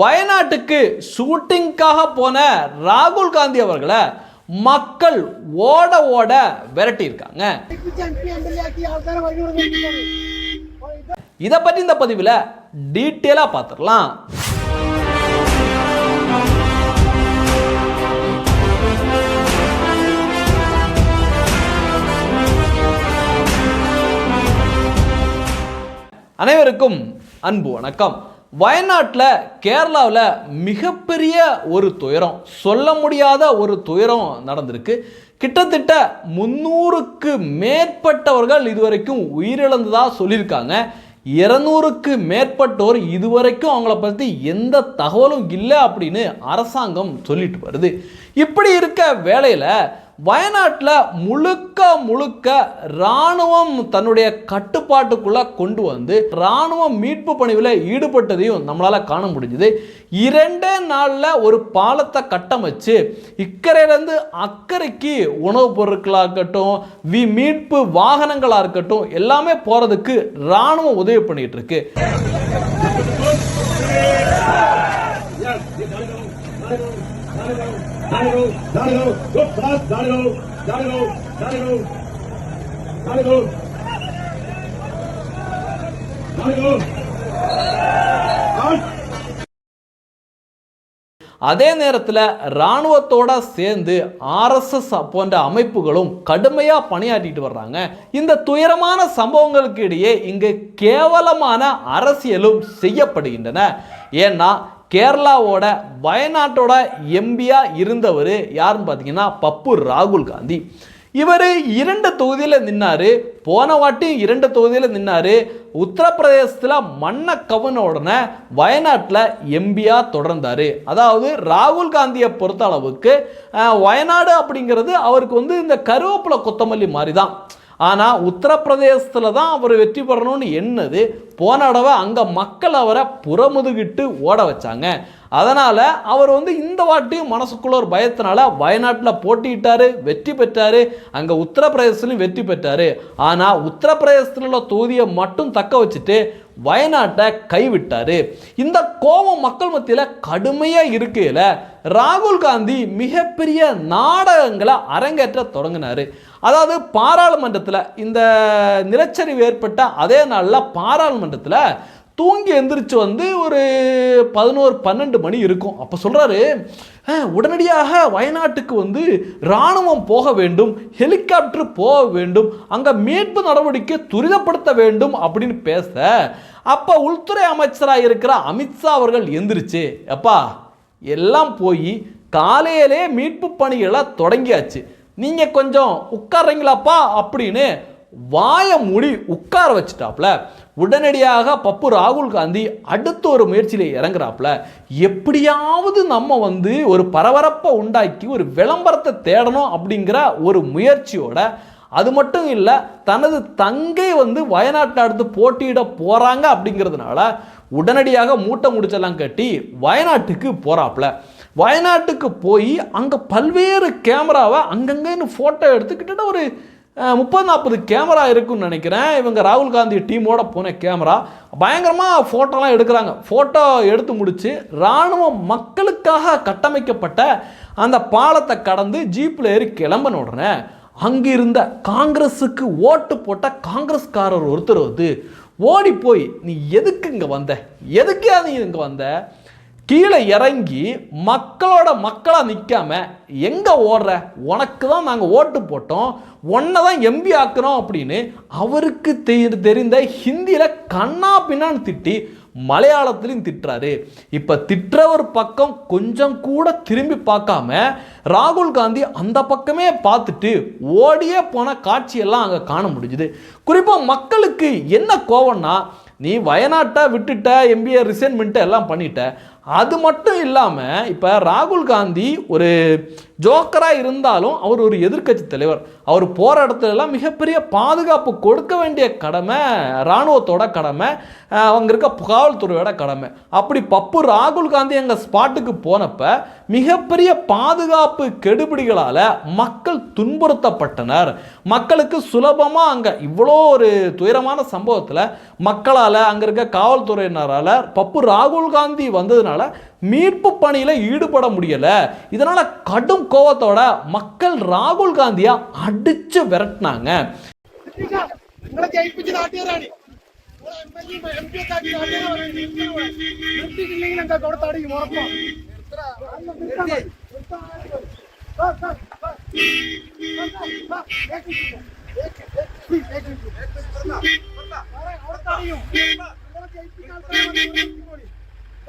வயநாட்டுக்கு ஷூட்டிங்காக போன ராகுல் காந்தி அவர்களை மக்கள் ஓட ஓட விரட்டியிருக்காங்க. இதை பற்றி இந்த பதிவில் டீட்டெயிலாக பார்த்துடலாம். அனைவருக்கும் அன்பு வணக்கம். வயநாட்டில் கேரளாவில் மிகப்பெரிய ஒரு துயரம் சொல்ல முடியாத ஒரு துயரம் நடந்திருக்கு. கிட்டத்தட்ட முந்நூறுக்கு மேற்பட்டவர்கள் இதுவரைக்கும் உயிரிழந்ததாக சொல்லியிருக்காங்க. இருநூறுக்கு மேற்பட்டோர் இதுவரைக்கும் அவங்கள பற்றி எந்த தகவலும் இல்லை அப்படின்னு அரசாங்கம் சொல்லிட்டு வருது. இப்படி இருக்க வேலையில் வயநாட்டில் முழுக்க முழுக்க இராணுவம் தன்னுடைய கட்டுப்பாட்டுக்குள்ளே கொண்டு வந்து இராணுவ மீட்பு பணியில் ஈடுபட்டதையும் நம்மளால் காண முடிஞ்சுது. இரண்டே நாளில் ஒரு பாலத்தை கட்டமைச்சு இக்கரையிலேருந்து அக்கறைக்கு உணவுப் பொருட்களாக இருக்கட்டும் வி மீட்பு வாகனங்களாக இருக்கட்டும் எல்லாமே போகிறதுக்கு இராணுவம் உதவி பண்ணிகிட்டு இருக்கு. Daniel, Daniel, good pass, Daniel, Daniel, Daniel, Daniel, Daniel, அதே நேரத்தில் இராணுவத்தோட சேர்ந்து ஆர்எஸ்எஸ் போன்ற அமைப்புகளும் கடுமையாக பணியாற்றிட்டு வர்றாங்க. இந்த துயரமான சம்பவங்களுக்கு இடையே இங்கு கேவலமான அரசியலும் செய்யப்படுகின்றன. ஏன்னா கேரளாவோட வயநாட்டோட எம்பியாக இருந்தவர் யாருன்னு பார்த்தீங்கன்னா பப்பு ராகுல் காந்தி. இவர் இரண்டு தொகுதியில் நின்னார். போன வாட்டியும் இரண்டு தொகுதியில் நின்னார். உத்தரப்பிரதேசத்தில் மண்ணை கவுன உடனே வயநாட்டில் எம்பியா தொடர்ந்தார். அதாவது ராகுல் காந்தியை பொறுத்த அளவுக்கு வயநாடு அப்படிங்கிறது அவருக்கு வந்து இந்த கருவேப்பிலை கொத்தமல்லி மாதிரி தான் ஆனால் உத்தரப்பிரதேசத்தில் தான் அவர் வெற்றி பெறணும்னு என்னது போன தடவை அங்கே மக்கள் அவரை புறமுதுகிட்டு ஓட வச்சாங்க. அதனால் அவர் வந்து இந்த வாட்டியும் மனசுக்குள்ள ஒரு பயத்தினால வயநாட்டில் போட்டியிட்டாரு வெற்றி பெற்றார். அங்கே உத்தரப்பிரதேசத்துலையும் வெற்றி பெற்றார். ஆனால் உத்தரப்பிரதேசத்தில் உள்ள தொகுதியை மட்டும் தக்க வச்சுட்டு வயநாட்டை கைவிட்டார். இந்த கோபம் மக்கள் மத்தியில் கடுமையாக இருக்கையில் ராகுல் காந்தி மிகப்பெரிய நாடகங்களை அரங்கேற்ற தொடங்கினார். அதாவது பாராளுமன்றத்தில் இந்த நிலச்சரிவு ஏற்பட்ட அதே நாளில் பாராளுமன்றத்தில் தூங்கி எந்திரிச்சு வந்து ஒரு பதினோரு பன்னெண்டு மணி இருக்கும். அப்போ சொல்கிறாரு உடனடியாக வயநாட்டுக்கு வந்து இராணுவம் போக வேண்டும் ஹெலிகாப்டர் போக வேண்டும் அங்கே மீட்பு நடவடிக்கை துரிதப்படுத்த வேண்டும் அப்படின்னு பேச அப்போ உள்துறை அமைச்சராக இருக்கிற அமித்ஷா அவர்கள் எந்திரிச்சு அப்பா எல்லாம் போய் காலையிலே மீட்பு பணிகளை தொடங்கியாச்சு. நீங்கள் கொஞ்சம் உட்கார்றீங்களாப்பா அப்படின்னு வாயை மூடி உட்கார வச்சுட்டாப்ல. உடனடியாக பப்பு ராகுல் காந்தி அடுத்த ஒரு முயற்சியில் இறங்குறாப்ல. எப்படியாவது நம்ம வந்து ஒரு பரபரப்பை உண்டாக்கி ஒரு விளம்பரத்தை தேடணும் அப்படிங்கிற ஒரு முயற்சியோட அது மட்டும் இல்லை தனது தங்கை வந்து வயநாட்டில் அடுத்து போட்டியிட போகிறாங்க அப்படிங்கிறதுனால உடனடியாக மூட்டை முடிச்செல்லாம் கட்டி வயநாட்டுக்கு போகிறாப்புல வயநாட்டுக்கு போய் அங்கே பல்வேறு கேமராவை அங்கங்கன்னு ஃபோட்டோ எடுத்து கிட்டத்தட்ட ஒரு முப்பது நாற்பது கேமரா இருக்குன்னு நினைக்கிறேன். இவங்க ராகுல் காந்தி டீமோட போன கேமரா. பயங்கரமாக ஃபோட்டோலாம் எடுக்கிறாங்க. ஃபோட்டோ எடுத்து முடித்து இராணுவ மக்களுக்காக கட்டமைக்கப்பட்ட அந்த பாலத்தை கடந்து ஜீப்பில் ஏறி கிளம்பின உடனே அங்கிருந்த காங்கிரஸுக்கு ஓட்டு போட்ட காங்கிரஸ்காரர் ஒருத்தர் வந்து ஓடி போய் நீ எதுக்கு இங்கே வந்த? எதுக்கே நீ இங்கே வந்த? கீழே இறங்கி மக்களோட மக்களாக நிற்காம எங்கே ஓடுற? உனக்கு தான் நாங்கள் ஓட்டு போட்டோம். உன்னை தான் எம்பி ஆக்குறோம் அப்படின்னு அவருக்கு தெரிந்த ஹிந்தியில் கண்ணா பின்னான்னு திட்டி மலையாளத்திலையும் திட்டுறாரு. இப்போ திட்டுறவர் பக்கம் கொஞ்சம் கூட திரும்பி பார்க்காம ராகுல் காந்தி அந்த பக்கமே பார்த்துட்டு ஓடியே போன காட்சியெல்லாம் அங்கே காண முடிஞ்சுது. குறிப்பாக மக்களுக்கு என்ன கோவம்னா நீ வயநாட்டை விட்டுட்ட எம்பிஏ ரிசைன்மெண்ட்டை எல்லாம் பண்ணிட்ட. அது மட்டும் இல்லாமல் இப்போ ராகுல் காந்தி ஒரு ஜோக்கராக இருந்தாலும் அவர் ஒரு எதிர்க்கட்சி தலைவர். அவர் போகிற இடத்துல எல்லாம் மிகப்பெரிய பாதுகாப்பு கொடுக்க வேண்டிய கடமை இராணுவத்தோட கடமை அவங்க இருக்க காவல்துறையோட கடமை. அப்படி பப்பு ராகுல் காந்தி எங்கள் ஸ்பாட்டுக்கு போனப்ப மிகப்பெரிய பாதுகாப்பு கெடுபிடிகளால் மக்கள் துன்புறுத்தப்பட்டனர். மக்களுக்கு சுலபமாக அங்கே இவ்வளோ ஒரு துயரமான சம்பவத்தில் மக்களால் அங்கே இருக்க காவல்துறையினரால் பப்பு ராகுல் காந்தி வந்ததுனால மீட்பு பணியில் ஈடுபட முடியல இதனால கடும் கோவத்தோட மக்கள் ராகுல் காந்தியை அடிச்சு விரட்டினாங்க നിങ്ങളെ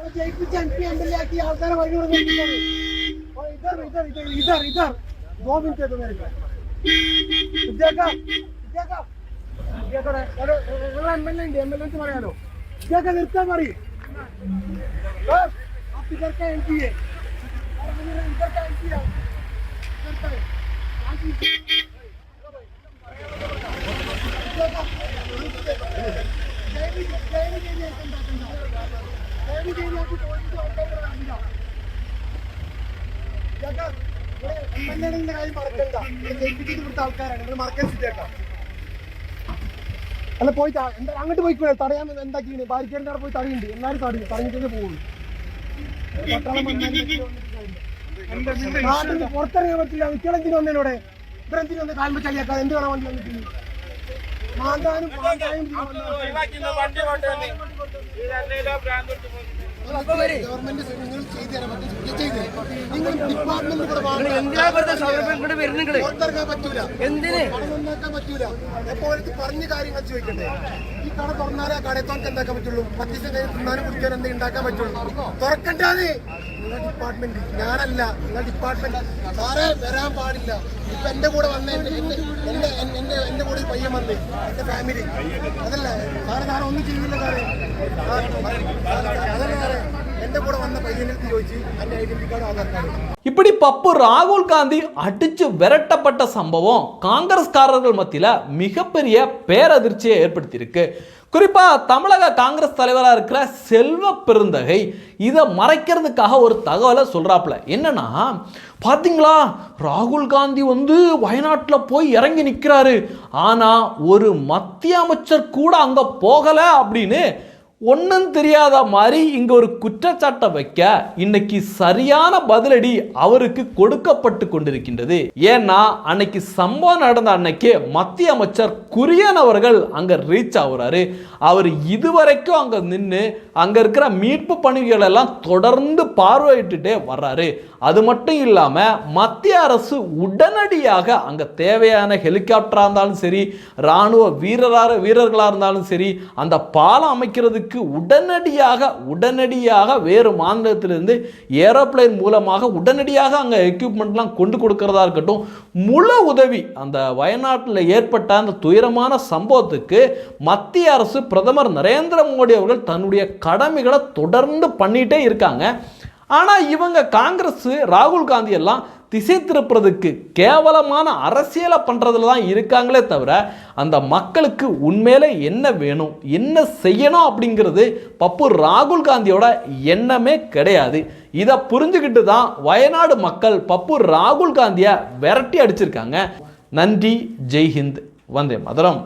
कुछ एमपी एमएलए आके आता है वही और इधर इधर इधर इधर इधर। दो मिनट है तो मेरे पास देखा देखा देखा hello hello MLA India MLA से मारे हेलो। देखा निर्ता मारी बस, आप इधर का एमपी है। और मेरा इधर का एमपी है। करता है। जय भी जय भी जय जय चंदा चंदा അല്ല പോയി എന്താ അങ്ങോട്ട് പോയിക്കൂടെ തടയാൻ എന്താക്കി ബാരിക്കേഡിന്റെ അവിടെ പോയി തടയുണ്ട് എല്ലാരും തടയും തടഞ്ഞിട്ട് പോകും പുറത്തിറങ്ങാൻ പറ്റില്ല. വിക്കളെന്തിനു വന്നതിനോടെ ഇവരെന്തിനു വന്ന്? കാൽ ചളിയാക്കാതെ എന്ത് വേണം വണ്ടി വന്നിട്ടുണ്ട് മാന്താനും എന്തിനാ വെറുതെ സൗരഭ്യം കൂടെ വരുന്നെങ്കിൽ എന്തിന്? പറഞ്ഞ കാര്യങ്ങൾ ചോദിക്കണ്ടേ ഈ കട തുറന്നാലേ ആ കടയിൽ തുറക്കാൻ എന്താക്കാൻ പറ്റുള്ളൂ? പത്ത് ദിവസം തിന്നാനും കുടിക്കാൻ എന്തെങ്കിലും ഉണ്ടാക്കാൻ പറ്റുള്ളൂ. തുറക്കണ്ടാതെ നിങ്ങൾ ഡിപ്പാർട്ട്മെന്റ് ഞാനല്ല നിങ്ങൾ ഡിപ്പാർട്ട്മെന്റ് സാറേ വരാൻ പാടില്ല ഇപ്പൊ എന്റെ കൂടെ വന്ന എന്റെ എന്റെ എന്റെ എന്റെ എന്റെ കൂടെ ഒരു പയ്യൻ വന്ന് എന്റെ ഫാമിലി അതല്ല സാറേ സാറേ ഒന്നും ചെയ്തില്ല സാറേ അതല്ല സാറേ എന്റെ കൂടെ വന്ന പയ്യന്റെ അടുത്ത് ചോദിച്ചു എന്റെ ഐഡന്റി കാർഡ് ആധാർ കാർഡ് இப்படி பப்பு ராகுல் காந்தி அடிச்சு விரட்டப்பட்ட சம்பவம் காங்கிரஸ்காரர்கள் மத்தியில் மிகப்பெரிய பேரதிர்ச்சியை ஏற்படுத்தியிருக்கு குறிப்பா தமிழக காங்கிரஸ் தலைவராக இருக்கிற செல்வ பெருந்தகை இதை மறைக்கிறதுக்காக ஒரு தகவலை சொல்றாப்புல. என்னன்னா பாத்தீங்களா ராகுல் காந்தி வந்து வயநாட்டில் போய் இறங்கி நிற்கிறாரு ஆனால் ஒரு மத்திய அமைச்சர் கூட அங்கே போகலை அப்படின்னு ஒன்றும் தெரியாத மாதிரி இங்கே ஒரு குற்றச்சாட்டை வைக்க இன்னைக்கு சரியான பதிலடி அவருக்கு கொடுக்கப்பட்டு கொண்டிருக்கின்றது. ஏன்னா அன்னைக்கு சம்பவம் நடந்த அன்னைக்கு மத்திய அமைச்சர் குரியன் அவர்கள் அங்கே ரீச் ஆகுறாரு. அவர் இதுவரைக்கும் அங்கே நின்று அங்கே இருக்கிற மீட்பு பணிகள் எல்லாம் தொடர்ந்து பார்வையிட்டுட்டே வர்றாரு. அது மட்டும் இல்லாமல் மத்திய அரசு உடனடியாக அங்கே தேவையான ஹெலிகாப்டராக இருந்தாலும் சரி இராணுவ வீரராக வீரர்களாக இருந்தாலும் சரி அந்த பாலம் அமைக்கிறதுக்கு உடனடியாக உடனடியாக வேறு மாநிலத்திலிருந்து ஏரோப்ளேன் மூலமாக உடனடியாக அங்கே எக்யூப்மெண்ட்லாம் கொண்டு கொடுக்கறதா இருக்கட்டும் முழு உதவி அந்த வயநாட்டில் ஏற்பட்ட அந்த துயரமான சம்பவத்துக்கு மத்திய அரசு பிரதமர் நரேந்திர மோடி அவர்கள் தன்னுடைய கடமைகளை தொடர்ந்து பண்ணிகிட்டே இருக்காங்க. ஆனால் இவங்க காங்கிரஸ் ராகுல் காந்தி எல்லாம் திசை திருப்புறதுக்கு கேவலமான அரசியலை பண்ணுறதுல தான் இருக்காங்களே தவிர அந்த மக்களுக்கு உண்மையில என்ன வேணும் என்ன செய்யணும் அப்படிங்கிறது பப்பு ராகுல் காந்தியோட எண்ணமே கிடையாது. இதை புரிஞ்சுக்கிட்டு தான் வயநாடு மக்கள் பப்பு ராகுல் காந்தியை விரட்டி அடிச்சிருக்காங்க. நன்றி ஜெய்ஹிந்த் வந்தே மதுரம்.